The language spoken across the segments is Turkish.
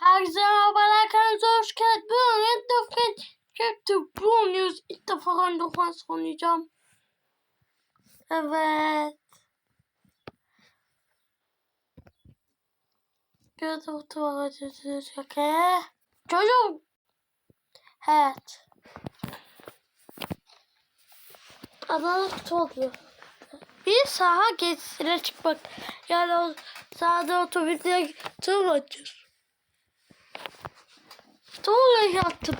Herkese merhabalar kanalımıza hoş geldiniz. Bugün Dufkin Kötü oynuyoruz. İlk defa defans oynayacağım. Evet. Bir de otuvar açacağız. Çocuğum. Evet. Adana kutu oluyor. Bir saha gezisine çıkmak. Yani o sahada otobüsle tur Tuğla yattım.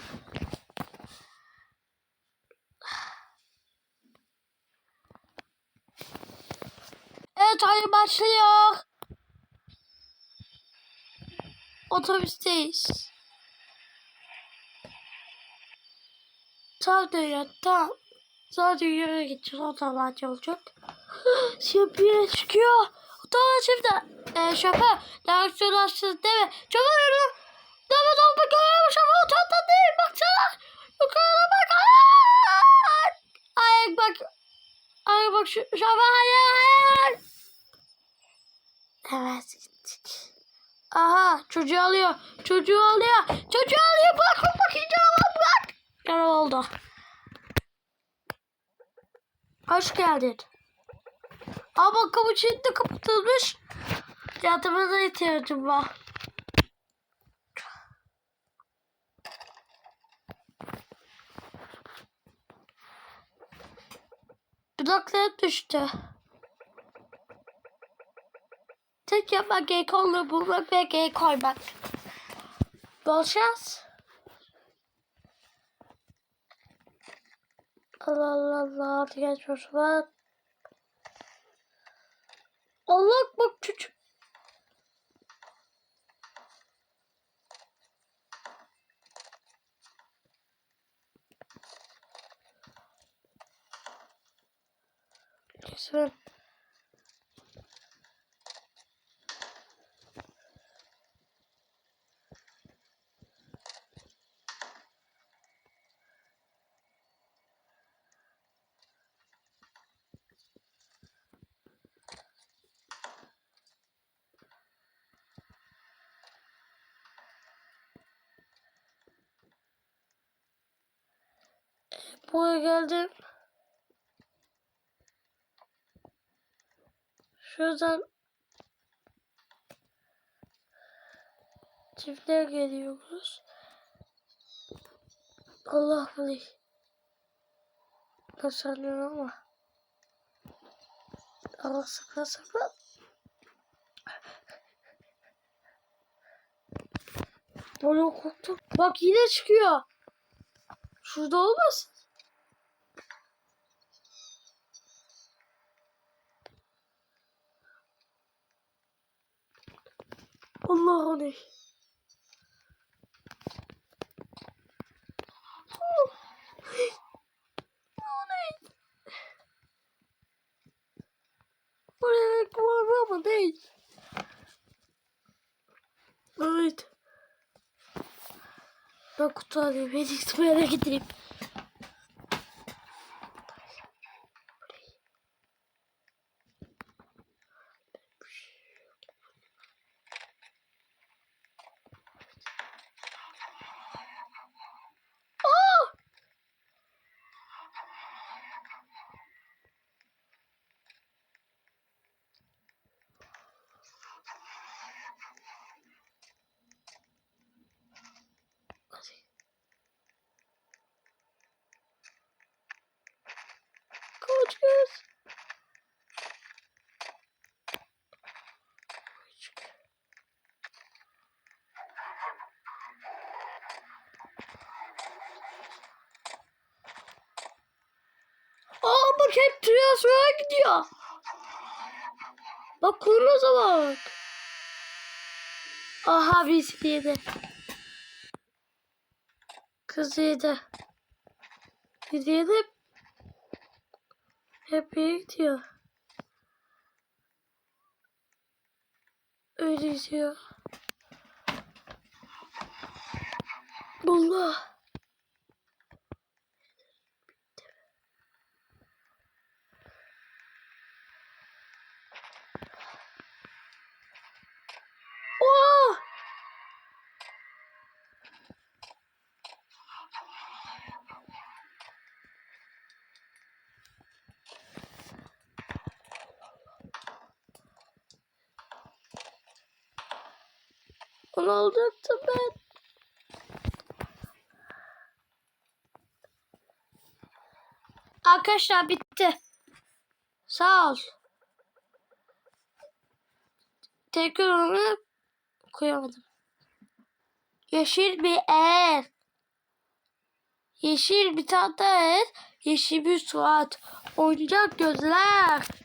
Evet oyun başlıyor. Otobüsteyiz. Sağ dünya tam. Sağ dünyaya gideceğiz. O da bence olacak. Yere çıkıyor. Tamam şimdi. E, şoför. Direksiyon açtınız değil mi? Yürü. Demet olma görüyormuş ama utandan değil. Baksana. Yukarıda bak. Ay, ay bak. Ay bak şu şoför hayır hayır. Evet. Aha çocuğu alıyor. Çocuğu alıyor. Çocuğu alıyor. Bak bak iyice bak bak. Ne oldu? Hoş geldin. Aa bak kapı kilitli kapatılmış. Yardımına ihtiyacım var. Dudaklarım düştü. Tek yapmak gerek onu bulmak ve geri koymak. Bol şans. Allah Allah Allah. Hadi geçmiş var. Allah bak çocuk. Lütfen. Buraya geldim. Şuradan çiftliğe geliyoruz. Allah bilir. Nasıl anlıyorum ama. Allah sakın sakın. Böyle korktum. Bak yine çıkıyor. Şurada olmasın? Allah ne? O ne? Buraya kullanma mı değil? Evet. Ben kutu alayım. Ben hiçbir yere getireyim. Kız. Aa bak hep transfere gidiyor. Bak kurnaza bak. Aha birisi yedi. Kız yedi. Bir yedi. Hep iyi gidiyor. Öyle gidiyor. Allah. Onu alacaktım ben. Arkadaşlar bitti. Sağ ol. Tekrar onu koyamadım. Yeşil bir el. Yeşil bir daha el. Yeşil bir surat. Oyuncak gözler.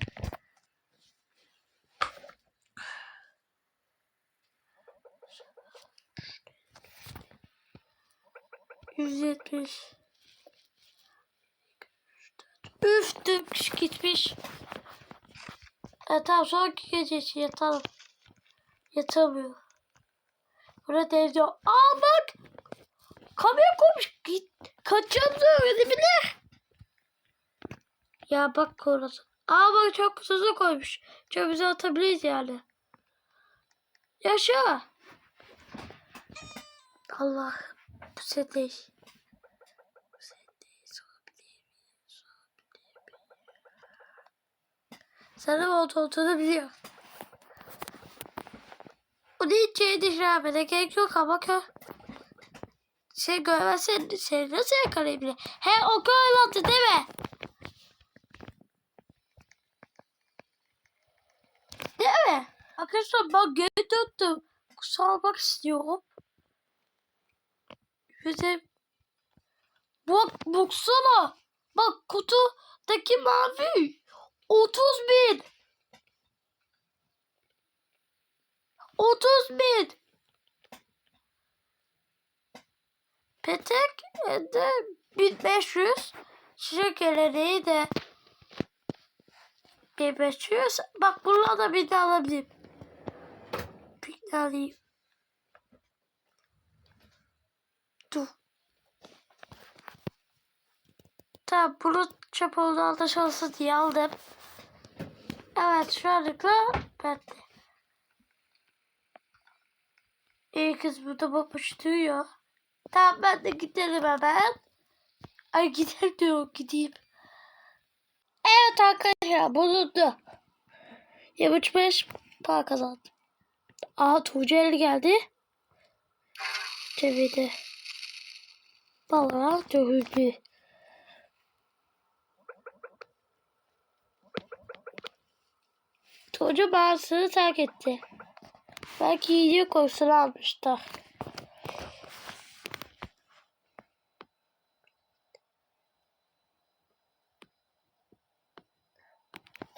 Yüz yetmiş. Üf dökmüş gitmiş. E tamam sonraki gece için yatalım. Yatamıyor. Burada evde. Aa bak. Kamera koymuş. Git. Kaçacağım öğrenebilir. Ya bak korusun. Aa bak çok tuzu koymuş. Çöpümüze atabiliriz yani. Yaşa. Allah. Miyim? Sana oldu olduğunu biliyor. Değil şey düşünmene gerek yok ama kö. Şey görmezsen seni nasıl yakalayabilir? He o körlattı değil mi? Değil mi? Arkadaşlar ben geri döndüm. Salmak istiyorum. Yüze... Bak baksana. Bak kutudaki mavi. 30 bin. 30 bin. Petek de 1500. Şekerleri de 1500. Bak bunlar da bir de alabilirim. Bir de alayım. Dur. Tamam bunu çöp oldu alta şansı diye aldım. Evet şu anlıkla ben de. İyi kız burada babuş duyuyor. Tamam ben de gidelim hemen. Ay gidelim diyor gideyim. Evet arkadaşlar bulundu. 75 para kazandım. Aa Tuğçe geldi. Çevirdi. Balığa dövüldü. Tuğçe bazısını terk etti. Belki yiyecek kokusunu almışlar.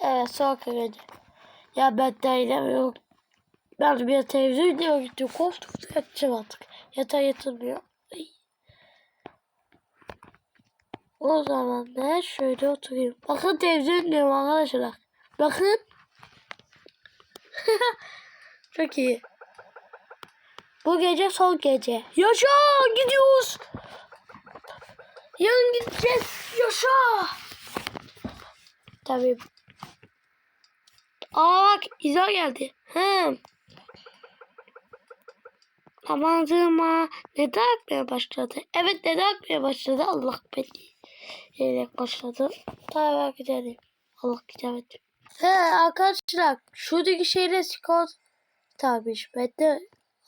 Evet son gece. Ya ben de inanmıyorum. Ben bir televizyon izliyor gidiyor. Koltukta yatacağım artık. Yatağa yatırmıyor. Ay. O zaman da şöyle oturayım. Bakın televizyon izliyorum arkadaşlar. Bakın. Çok iyi. Bu gece son gece. Yaşa gidiyoruz. Yarın gideceğiz. Yaşa. Tabii. Aa bak İza geldi. Hı. Amanzıma neden akmaya başladı? Evet neden akmaya başladı? Allah beni. Yiyerek başladı. Tamam gidelim. Allah gidemedim. He arkadaşlar şuradaki şeyle skor tabii ben de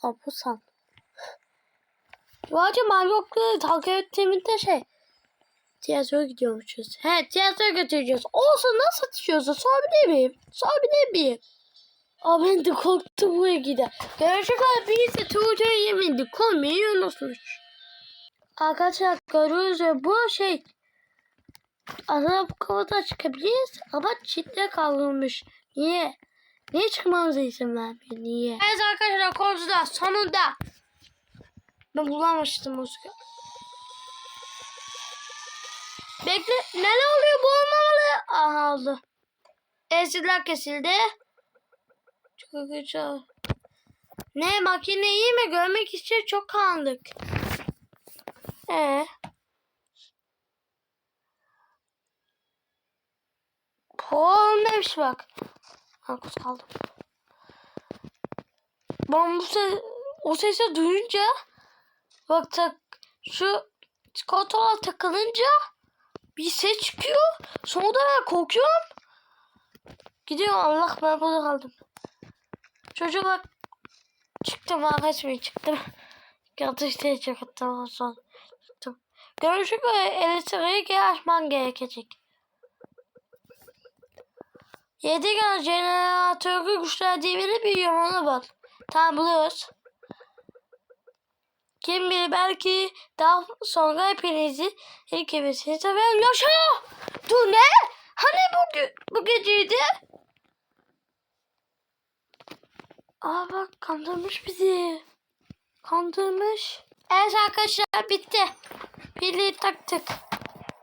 bu san. Sadece Marlok'la takip ettiğimde şey tiyatroya gidiyormuşuz. He tiyatroya götüreceğiz. Olsun nasıl satışıyorsa sorabilir miyim? Sorabilir miyim? Aa ben de korktum buraya gider. Gerçekten birisi Tuğçe'ye yemindi. Koymayı unutmuş. Arkadaşlar görüyoruz ya bu şey Aslında bu kavada çıkabiliriz ama çitle kalmış. Niye? Niye çıkmamıza izin vermiyor? Niye? Evet arkadaşlar konuda sonunda. Ben bulamamıştım o suyu. Bekle. Neler oluyor? Bu olmamalı. Aha oldu. Esirler kesildi. Çok güzel. Ne makine iyi mi? Görmek için çok karanlık. Ee. Oğlum demiş bak. Hakus aldım. Ben bu ses, o sesi duyunca bak tak şu çikolatalar takılınca bir ses çıkıyor. Sonra da ben korkuyorum. Gidiyor Allah ben burada kaldım. Çocuk bak Çıktım arkadaşım çıktım. Yatıştaya çıktım son. Çıktım. Görüşük ve elektriği açman gerekecek. 7 gün jeneratörü güçlendiğini bir yolunu bul. Tamam buluyoruz. Kim bilir belki daha sonra hepinizi ilk evinizi sever. Yaşa! Dur ne? Hani bu, ge- bu geceydi? Aa bak kandırmış bizi. Kandırmış. Evet arkadaşlar bitti. Pili taktık.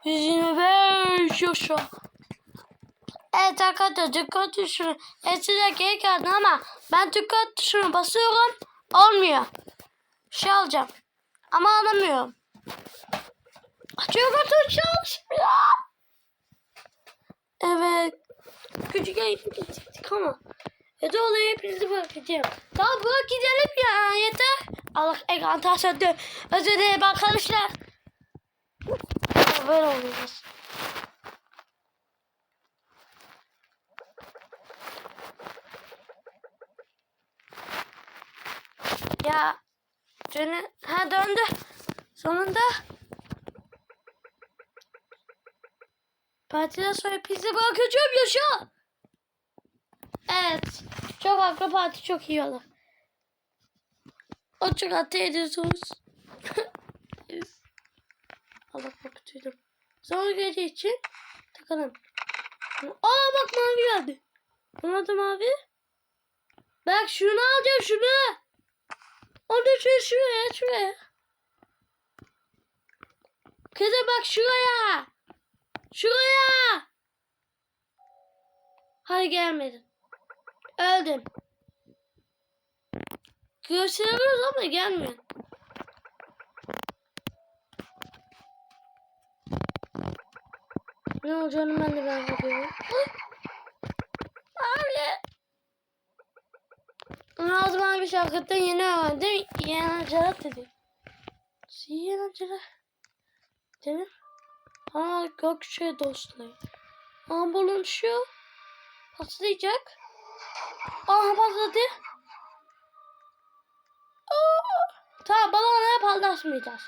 125 yaşa. Evet arkadaşlar dikkat tuşunu. Eskiden geri geldi ama ben dikkat tuşunu basıyorum. Olmuyor. Şey alacağım. Ama alamıyorum. Açıyor kutu çalışmıyor. Evet. Küçük ayıp gittik ama. Ya da olayı hepinizi bırakacağım. Tamam bırak gidelim ya yeter. Allah ekran taşladı. Özür dilerim arkadaşlar. Böyle olacağız. Ya dönü ha döndü. Sonunda. Partiden sonra pizza bırakacağım yaşa. Evet. Çok haklı parti çok iyi olur. O çok hatı ediyorsunuz. Allah korkutuydum. Sonra gece için takalım. Aa bak mavi geldi. Bunun adı mavi. Bak şunu alacağım şunu. Onu şuraya şuraya şuraya. Kızım bak şuraya. Şuraya. Hayır gelmedin. Öldüm. Gösteriyoruz ama gelmiyor. Ne olacağını ben de ben bakıyorum. Abi. Nazım abi şarkıdan yeni öğrendim. Yeni Cerat dedi. Yeni Cerat. Değil mi? Aa gökçe dostları. Ambulans şu. Patlayacak. Aha patladı. Aa, tamam balona paylaşmayacağız.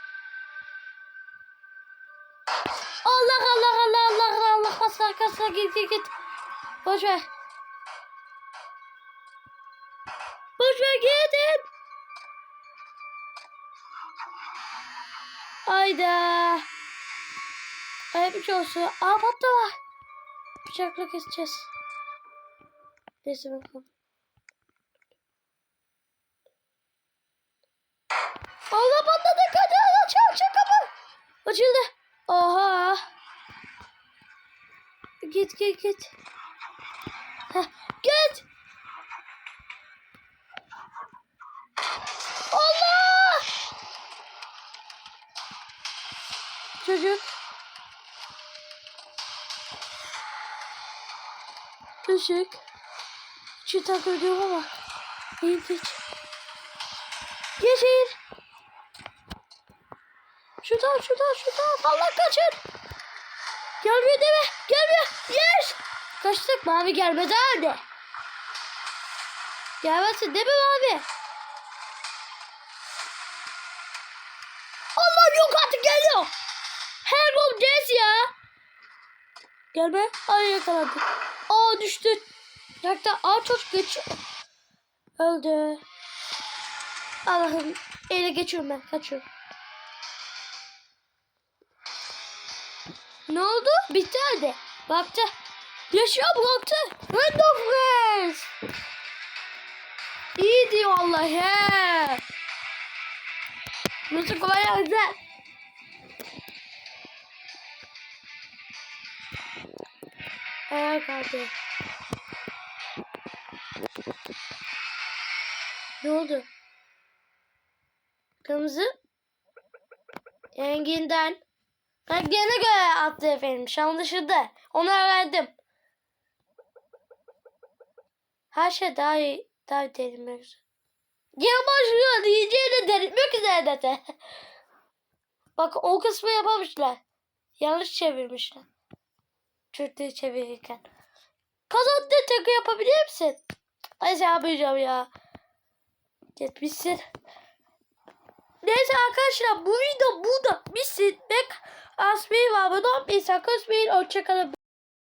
Allah Allah Allah Allah Allah kaslar kaslar git git git. Boş ver. Boş ver gidin. Hayda. Hayır olsun. Aa patla var. Bıçakla keseceğiz. Neyse bakalım. Allah patladı kadın. Aç aç kapı. Açıldı. Oha. Git git git. Çocuk. Çocuk. Şu takılıyor ama. İyi geç. Geçin. Şuradan şuradan şuradan. Allah kaçın. Gelmiyor deme. Gelmiyor. Yes. Kaçtık. Mavi gelmedi halde. Gelmesin değil mi mavi? Allah yok artık geliyor. Bom Jess ya. Gelme. Ay yakaladık. Aa düştü. Yakta aa çok geç. Öldü. Allah'ım. Ele geçiyorum ben. Kaçıyorum. Ne oldu? Bitti hadi. Baktı. Yaşıyor baktı. End of race. İyi diyor vallahi. he. Nasıl kolay ya, Evet hadi. Ne oldu? Kırmızı. Renginden. Rengine göre attı efendim. Anlaşıldı. Onu öğrendim. Her şey daha iyi. Daha iyi delirmek üzere. Geri başlıyor. Diyeceğini delirmek üzere dedi. Bak o kısmı yapamışlar. Yanlış çevirmişler. Türkleri çevirirken. Kazandı tek yapabilir misin? Ay sen yapmayacağım ya. Gitmişsin. Neyse arkadaşlar bu video burada bitsin. Ve asmayı ve abone olmayı sakın unutmayın. Hoşçakalın.